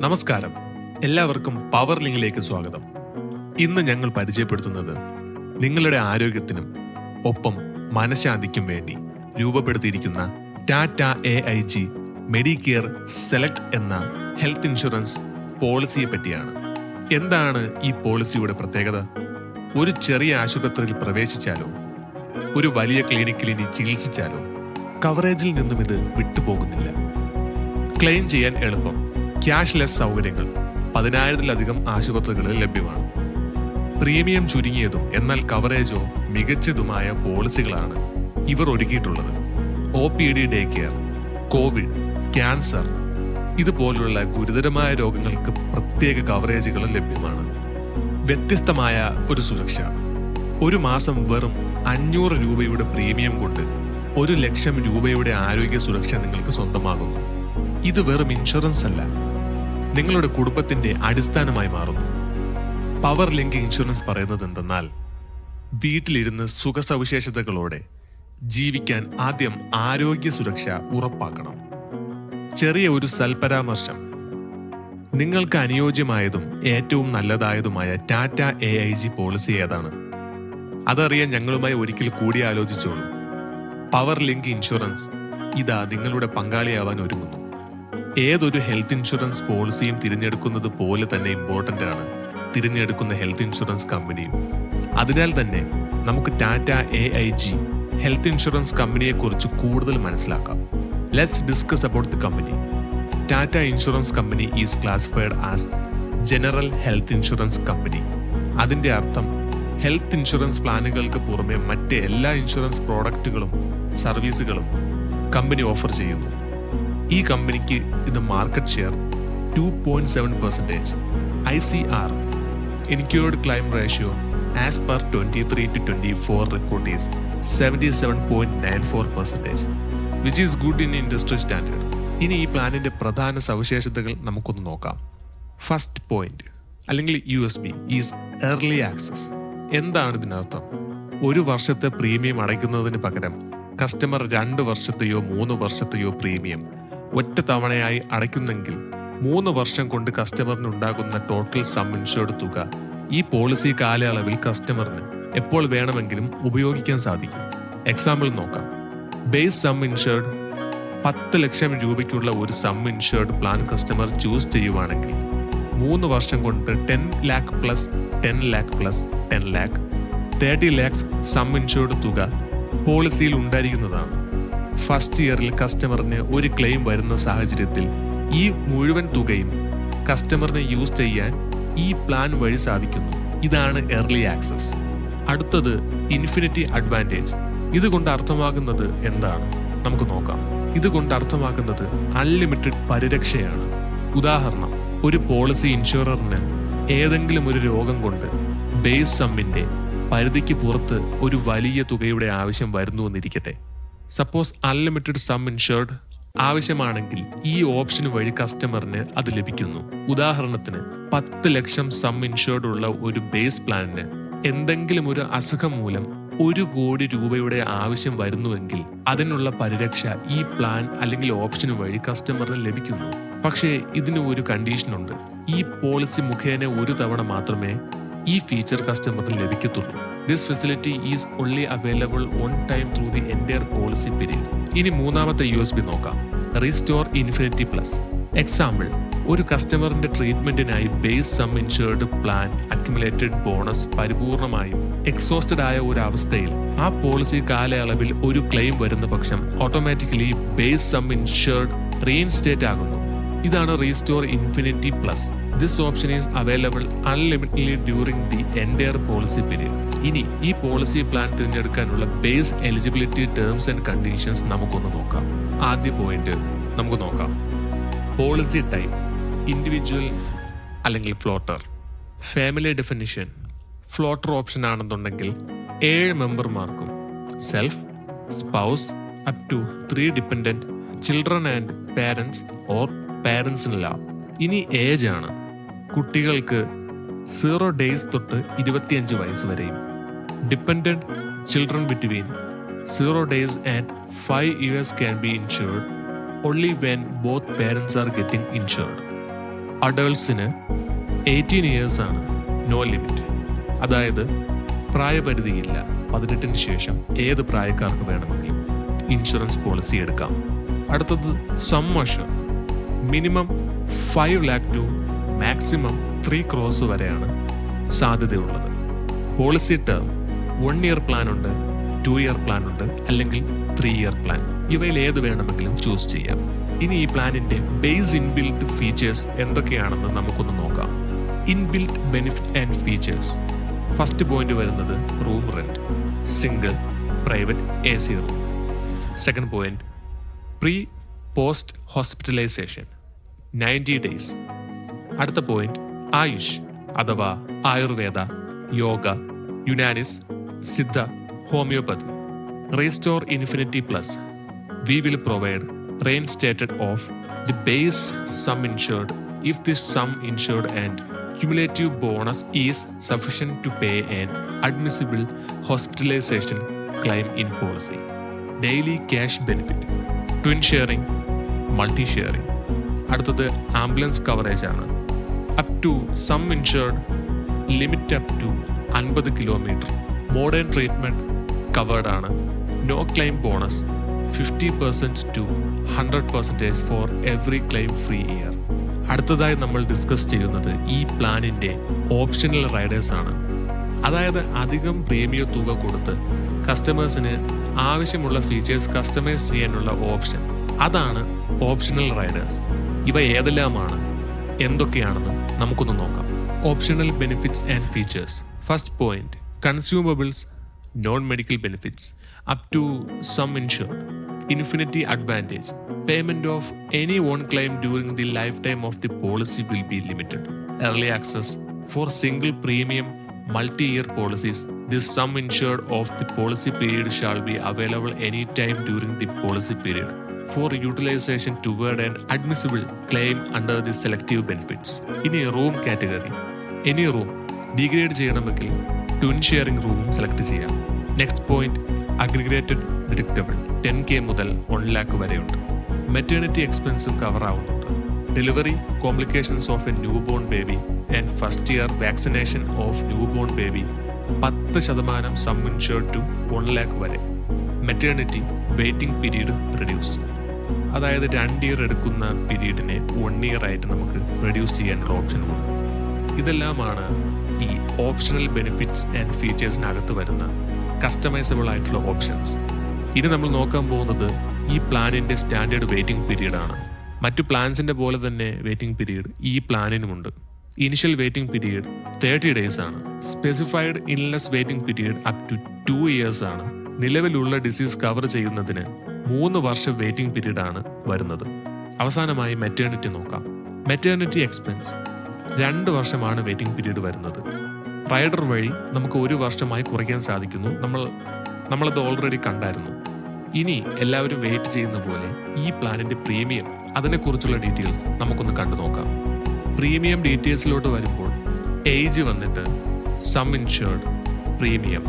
നമസ്കാരം. എല്ലാവർക്കും പവർ ലിങ്കിലേക്ക് സ്വാഗതം. ഇന്ന് ഞങ്ങൾ പരിചയപ്പെടുത്തുന്നത് നിങ്ങളുടെ ആരോഗ്യത്തിനും ഒപ്പം മനഃശാന്തിക്കും വേണ്ടി രൂപപ്പെടുത്തിയിരിക്കുന്ന Tata A I G Medicare Select എന്ന ഹെൽത്ത് ഇൻഷുറൻസ് പോളിസിയെ പറ്റിയാണ്. എന്താണ് ഈ പോളിസിയുടെ പ്രത്യേകത? ഒരു ചെറിയ ആശുപത്രിയിൽ പ്രവേശിച്ചാലോ ഒരു വലിയ ക്ലിനിക്കിൽ ഇനി ചികിത്സിച്ചാലോ? കവറേജിൽ നിന്നും ഇത് വിട്ടുപോകുന്നില്ല. ക്ലെയിം ചെയ്യാൻ എളുപ്പം. ക്യാഷ്ലെസ് സൗകര്യങ്ങൾ. പതിനായിരത്തിലധികം ആശുപത്രികളിൽ ലഭ്യമാണ്. പ്രീമിയം ചുരുങ്ങിയതും എന്നാൽ കവറേജോ മികച്ചതുമായ പോളിസികളാണ് ഇവർ ഒരുക്കിയിട്ടുള്ളത്. O P D day care Covid cancer ഇതുപോലുള്ള ഗുരുതരമായ രോഗങ്ങൾക്ക് പ്രത്യേക കവറേജുകളും ലഭ്യമാണ്. വ്യത്യസ്തമായ ഒരു സുരക്ഷ. ഒരു മാസം വെറും അഞ്ഞൂറ് രൂപയുടെ പ്രീമിയം കൊണ്ട് ഒരു ലക്ഷം രൂപയുടെ ആരോഗ്യ സുരക്ഷ നിങ്ങൾക്ക് സ്വന്തമാകുന്നു. ഇത് വെറും ഇൻഷുറൻസ് അല്ല. നിങ്ങളുടെ കുടുംബത്തിന്റെ അടിസ്ഥാനമായി മാറുന്നു. പവർ ലിങ്ക് ഇൻഷുറൻസ് പറയുന്നത് എന്തെന്നാൽ വീട്ടിലിരുന്ന് സുഖസവിശേഷതകളോടെ ജീവിക്കാൻ ആദ്യം ആരോഗ്യ സുരക്ഷ ഉറപ്പാക്കണം. ചെറിയ ഒരു സൽപരാമർശം. നിങ്ങൾക്ക് അനുയോജ്യമായതും ഏറ്റവും നല്ലതായതുമായ Tata A I G policy ഏതാണ്? അതറിയാൻ ഞങ്ങളുമായി ഒരിക്കൽ കൂടി ആലോചിച്ചോളൂ. പവർ ലിങ്ക് ഇൻഷുറൻസ് ഇതാ നിങ്ങളുടെ പങ്കാളിയാവാൻ ഒരുങ്ങുന്നു. ഏതൊരു ഹെൽത്ത് ഇൻഷുറൻസ് പോളിസിയും തിരഞ്ഞെടുക്കുന്നത് പോലെ തന്നെ ഇമ്പോർട്ടന്റ് ആണ് തിരഞ്ഞെടുക്കുന്ന ഹെൽത്ത് ഇൻഷുറൻസ് കമ്പനിയും അതിനാൽ തന്നെ നമുക്ക് Tata A I G health insurance കമ്പനിയെ കുറിച്ച് കൂടുതൽ മനസ്സിലാക്കാം. Let's discuss about the company Tata insurance company is classified as general health insurance company അതിന്റെ അർത്ഥം ഹെൽത്ത് ഇൻഷുറൻസ് പ്ലാനുകൾക്ക് പുറമെ മറ്റ് എല്ലാ ഇൻഷുറൻസ് പ്രോഡക്റ്റുകളും സർവീസുകളും കമ്പനി ഓഫർ ചെയ്യുന്നു. ഈ കമ്പനിക്ക് ഇത് market share two point seven percentage I C R incurred claim ratio as per twenty three two twenty four report is seventy seven point nine four percentage which is good in industry standard ഇനി ഈ പ്ലാനിന്റെ പ്രധാന സവിശേഷതകൾ നമുക്കൊന്ന് നോക്കാം. First point അല്ലെങ്കിൽ U S B is early access എന്താണ് ഇതിനർത്ഥം? ഒരു വർഷത്തെ പ്രീമിയം അടയ്ക്കുന്നതിന് പകരം കസ്റ്റമർ രണ്ട് വർഷത്തെയോ മൂന്ന് വർഷത്തെയോ പ്രീമിയം ഒറ്റ തവണയായി അടയ്ക്കുന്നെങ്കിൽ മൂന്ന് വർഷം കൊണ്ട് കസ്റ്റമറിന് ഉണ്ടാകുന്ന ടോട്ടൽ സം ഇൻഷുർഡ് തുക ഈ പോളിസി കാലയളവിൽ കസ്റ്റമറിന് എപ്പോൾ വേണമെങ്കിലും ഉപയോഗിക്കാൻ സാധിക്കും. എക്സാമ്പിൾ നോക്കാം. ബേസ് സം ഇൻഷുർഡ് പത്ത് ലക്ഷം രൂപയ്ക്കുള്ള ഒരു sum insured plan customer choose ചെയ്യുവാണെങ്കിൽ മൂന്ന് വർഷം കൊണ്ട് ten lakh plus ten lakh plus ten lakh. Thirty lakhs sum insured തുക പോളിസിയിൽ ഉണ്ടായിരിക്കുന്നതാണ്. ഫസ്റ്റ് ഇയറിൽ കസ്റ്റമറിന് ഒരു ക്ലെയിം വരുന്ന സാഹചര്യത്തിൽ ഈ മുഴുവൻ തുകയും കസ്റ്റമറിനെ യൂസ് ചെയ്യാൻ ഈ പ്ലാൻ വഴി സാധിക്കുന്നു. ഇതാണ് എർലി ആക്സസ് അടുത്തത് ഇൻഫിനിറ്റി അഡ്വാന്റേജ് ഇതുകൊണ്ട് അർത്ഥമാകുന്നത് എന്താണ്? നമുക്ക് നോക്കാം. ഇതുകൊണ്ട് അർത്ഥമാക്കുന്നത് അൺലിമിറ്റഡ് പരിരക്ഷയാണ്. ഉദാഹരണം ഒരു പോളിസി ഇൻഷുററിന് ഏതെങ്കിലും ഒരു രോഗം കൊണ്ട് ബേസ് സമ്മിന്റെ പരിധിക്ക് പുറത്ത് ഒരു വലിയ തുകയുടെ ആവശ്യം വരുന്നു എന്നിരിക്കട്ടെ. സപ്പോസ് അൺലിമിറ്റഡ് സം ഇൻഷേർഡ് ആവശ്യമാണെങ്കിൽ ഈ ഓപ്ഷൻ വഴി കസ്റ്റമറിന് അത് ലഭിക്കുന്നു. ഉദാഹരണത്തിന് പത്ത് ലക്ഷം സം ഇൻഷേർഡ് ഉള്ള ഒരു ബേസ് പ്ലാനിന് എന്തെങ്കിലും ഒരു അസുഖം മൂലം ഒരു കോടി രൂപയുടെ ആവശ്യം വരുന്നുവെങ്കിൽ അതിനുള്ള പരിരക്ഷ ഈ പ്ലാൻ അല്ലെങ്കിൽ ഓപ്ഷൻ വഴി കസ്റ്റമറിന് ലഭിക്കുന്നു. പക്ഷേ ഇതിന് ഒരു കണ്ടീഷനുണ്ട് ഈ പോളിസി മുഖേന ഒരു തവണ മാത്രമേ ഈ ഫീച്ചർ കസ്റ്റമറിന് ലഭിക്കത്തുള്ളൂ. This facility is only available one time through the entire policy period ഇനി മൂന്നാമത്തെ യു എസ് ബി നോക്കാം. റീസ്റ്റോർ ഇൻഫിനിറ്റി പ്ലസ് എക്സാമ്പിൾ ഒരു കസ്റ്റമറിന്റെ ട്രീറ്റ്മെന്റിനായി base sum insured plan accumulated bonus പരിപൂർണമായും എക്സോസ്റ്റഡ് ആയ ഒരു അവസ്ഥയിൽ ആ പോളിസി കാലയളവിൽ ഒരു ക്ലെയിം വരുന്ന പക്ഷം automatically base sum insured reinstate ആകുന്നു. ഇതാണ് restore infinity plus this option is available unlimitedly during the entire policy period ഇനി ഈ പോളിസി പ്ലാൻ തിരഞ്ഞെടുക്കാനുള്ള base eligibility terms and conditions നമുക്കൊന്ന് നോക്കാം. ആദ്യ പോയിന്റ് നമുക്ക് നോക്കാം. പോളിസി ടൈപ്പ് ഇൻഡിവിജ്വൽ അല്ലെങ്കിൽ floater family definition floater option ആണെന്നുണ്ടെങ്കിൽ ഏഴ് മെമ്പർമാർക്കും self spouse up to three dependent children and parents or പാരൻസിനില്ല. ഇനി ഏജ് ആണ്. കുട്ടികൾക്ക് സീറോ ഡേയ്സ് തൊട്ട് ഇരുപത്തിയഞ്ച് വയസ്സ് വരെയും. Dependent children between zero days and five years can be insured only when both parents are getting insured അഡൾട്ട്സിന് eighteen years ആണ്. No limit. അതായത് പ്രായപരിധിയില്ല. പതിനെട്ടിന് ശേഷം ഏത് പ്രായക്കാർക്ക് വേണമെങ്കിലും ഇൻഷുറൻസ് പോളിസി എടുക്കാം. അടുത്തത് സമ്മർഷം minimum five lakh to maximum three crores വരെയാണ് സാധ്യതയുള്ളത്. Policy term one year plan ഉണ്ട് ടു ഇയർ പ്ലാൻ ഉണ്ട് അല്ലെങ്കിൽ ത്രീ ഇയർ പ്ലാൻ. ഇവയിൽ ഏത് വേണമെങ്കിലും ചൂസ് ചെയ്യാം. ഇനി ഈ പ്ലാനിന്റെ ബേസ് ഇൻബിൽറ്റ് ഫീച്ചേഴ്സ് എന്തൊക്കെയാണെന്ന് നമുക്കൊന്ന് നോക്കാം. Inbuilt benefit and features. First point വരുന്നത് room rent single private A C room. Second point pre post hospitalisation. Ninety days അടുത്ത പോയിന്റ് ആയുഷ് അഥവാ Ayurveda yoga യുനാനിസ് Siddha homeopathy restore infinity plus we will provide reinstated of the base sum insured if the sum insured and cumulative bonus is sufficient to pay an admissible hospitalization claim in policy. Daily cash benefit, twin sharing, multi sharing. അടുത്തത് ambulance coverage ആണ് up to sum insured limit up to അൻപത് kilometre modern treatment covered ആണ്. No claim bonus fifty percent to hundred percentage for every claim free year അടുത്തതായി നമ്മൾ discuss ചെയ്യുന്നത് ഈ പ്ലാനിന്റെ optional Riders ആണ്. അതായത് അധികം പ്രീമിയം തുക കൊടുത്ത് കസ്റ്റമേഴ്സിന് ആവശ്യമുള്ള ഫീച്ചേഴ്സ് കസ്റ്റമൈസ് ചെയ്യാനുള്ള ഓപ്ഷൻ അതാണ് ഓപ്ഷണൽ റൈഡേഴ്സ് ഇവ ഏതെല്ലാമാണ്? എന്തൊക്കെയാണെന്ന് നമുക്കൊന്ന് നോക്കാം. Optional benefits and features first point consumables non medical benefits up to sum insured infinity advantage payment of any one claim during the life time of the policy will be limited early access for single premium multi year policies the sum insured of the policy period shall be available any time during the policy period. For utilization word and admissible claim under the selective benefits ഇനി room category any room degrade ചെയ്യണമെങ്കിൽ twin sharing റൂമും select ചെയ്യാം. Next point aggregated deductible ten K മുതൽ one lakh വരെയുണ്ട്. Maternity എക്സ്പെൻസും cover ആവുന്നുണ്ട്. Delivery complications of a new born baby and first year vaccination of new born baby പത്ത് ശതമാനം sum to one lakh വരെ. മെറ്റേണിറ്റി വെയിറ്റിംഗ് പീരീഡ് റെഡ്യൂസ് അതായത് രണ്ട് year എടുക്കുന്ന പീരീഡിനെ വൺ ഇയർ ആയിട്ട് നമുക്ക് റെഡ്യൂസ് ചെയ്യാനുള്ള ഓപ്ഷനുമുണ്ട് ഇതെല്ലാമാണ് ഈ ഓപ്ഷണൽ ബെനിഫിറ്റ്സ് ആൻഡ് ഫീച്ചേഴ്സിനകത്ത് വരുന്ന കസ്റ്റമൈസബിൾ ആയിട്ടുള്ള ഓപ്ഷൻസ് ഇനി നമ്മൾ നോക്കാൻ പോകുന്നത് ഈ പ്ലാനിന്റെ സ്റ്റാൻഡേർഡ് വെയിറ്റിംഗ് പീരീഡ് ആണ്. മറ്റു പ്ലാൻസിന്റെ പോലെ തന്നെ വെയിറ്റിംഗ് പീരീഡ് ഈ പ്ലാനിനുമുണ്ട് initial waiting period thirty days ആണ്. Specified ഇൻലെസ് waiting period up to two years ആണ്. നിലവിലുള്ള ഡിസീസ് കവർ ചെയ്യുന്നതിന് മൂന്ന് വർഷം വെയിറ്റിംഗ് പീരീഡ് ആണ് വരുന്നത്. അവസാനമായി മെറ്റേണിറ്റി നോക്കാം. മെറ്റേണിറ്റി എക്സ്പെൻസ് രണ്ട് വർഷമാണ് വെയിറ്റിംഗ് പീരീഡ് വരുന്നത്. റൈഡർ വഴി നമുക്ക് ഒരു വർഷമായി കുറയ്ക്കാൻ സാധിക്കുന്നു. നമ്മൾ നമ്മളത് ഓൾറെഡി കണ്ടായിരുന്നു. ഇനി എല്ലാവരും വെയിറ്റ് ചെയ്യുന്ന പോലെ ഈ പ്ലാനിന്റെ പ്രീമിയം അതിനെക്കുറിച്ചുള്ള ഡീറ്റെയിൽസ് നമുക്കൊന്ന് കണ്ടു നോക്കാം. പ്രീമിയം ഡീറ്റെയിൽസിലോട്ട് വരുമ്പോൾ ഏജ് വന്നിട്ട് സം ഇൻഷേർഡ് പ്രീമിയം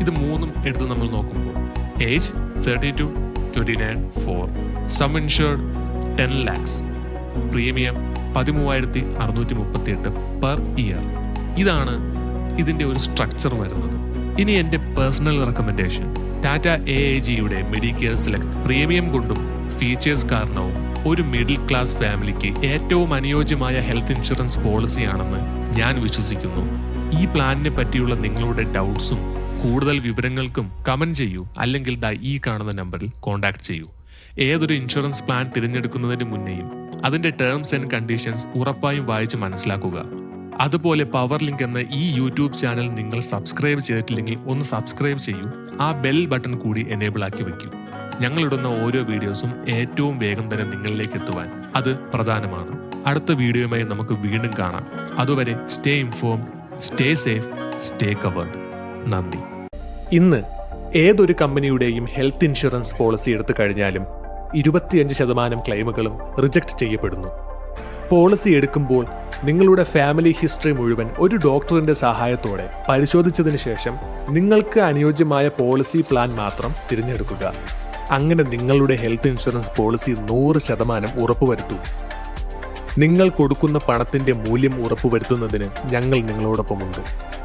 ഇത് മൂന്നും എടുത്ത് നമ്മൾ നോക്കുമ്പോൾ age thirty two twenty nine four sum insured ten lakhs premium പതിമൂവായിരത്തി അറുന്നൂറ്റി മുപ്പത്തി എട്ട് പെർ ഇയർ ഇതാണ് ഇതിന്റെ ഒരു സ്ട്രക്ചർ വരുന്നത്. ഇനി എന്റെ personal recommendation Tata A I ജിയുടെ മെഡിക്കെയർ സെലക്ട് പ്രീമിയം കൊണ്ടും ഫീച്ചേഴ്സ് കാരണവും ഒരു മിഡിൽ ക്ലാസ് ഫാമിലിക്ക് ഏറ്റവും അനുയോജ്യമായ ഹെൽത്ത് ഇൻഷുറൻസ് പോളിസിയാണെന്ന് ഞാൻ വിശ്വസിക്കുന്നു. ഈ പ്ലാനിനെ പറ്റിയുള്ള നിങ്ങളുടെ ഡൗട്ട്സും കൂടുതൽ വിവരങ്ങൾക്കും കമന്റ് ചെയ്യൂ. അല്ലെങ്കിൽ ദാ ഈ കാണുന്ന നമ്പറിൽ കോൺടാക്ട് ചെയ്യൂ. ഏതൊരു ഇൻഷുറൻസ് പ്ലാൻ തിരഞ്ഞെടുക്കുന്നതിന് മുന്നേയും അതിന്റെ ടേംസ് ആൻഡ് കണ്ടീഷൻസ് ഉറപ്പായും വായിച്ച് മനസ്സിലാക്കുക. അതുപോലെ പവർ ലിങ്ക് എന്ന ഈ യൂട്യൂബ് ചാനൽ നിങ്ങൾ സബ്സ്ക്രൈബ് ചെയ്തിട്ടില്ലെങ്കിൽ ഒന്ന് സബ്സ്ക്രൈബ് ചെയ്യൂ. ആ ബെൽ ബട്ടൺ കൂടി എനേബിൾ ആക്കി വെക്കൂ ഞങ്ങളിടുന്ന ഓരോ വീഡിയോസും ഏറ്റവും വേഗം തന്നെ നിങ്ങളിലേക്ക് എത്തുവാൻ അത് പ്രധാനമാണ്. അടുത്ത വീഡിയോയുമായി നമുക്ക് വീണ്ടും കാണാം. അതുവരെ stay informed stay safe stay covered നന്ദി. ഇന്ന് ഏതൊരു കമ്പനിയുടെയും ഹെൽത്ത് ഇൻഷുറൻസ് പോളിസി എടുത്തു കഴിഞ്ഞാലും ഇരുപത്തിയഞ്ച് ശതമാനം ക്ലെയിമുകളും റിജക്ട് ചെയ്യപ്പെടുന്നു. പോളിസി എടുക്കുമ്പോൾ നിങ്ങളുടെ ഫാമിലി ഹിസ്റ്ററി മുഴുവൻ ഒരു ഡോക്ടറിന്റെ സഹായത്തോടെ പരിശോധിച്ചതിന് ശേഷം നിങ്ങൾക്ക് അനുയോജ്യമായ പോളിസി പ്ലാൻ മാത്രം തിരഞ്ഞെടുക്കുക. അങ്ങനെ നിങ്ങളുടെ ഹെൽത്ത് ഇൻഷുറൻസ് പോളിസി നൂറ് ശതമാനം ഉറപ്പുവരുത്തൂ. നിങ്ങൾ കൊടുക്കുന്ന പണത്തിന്റെ മൂല്യം ഉറപ്പുവരുത്തുന്നതിന് ഞങ്ങൾ നിങ്ങളോടൊപ്പമുണ്ട്.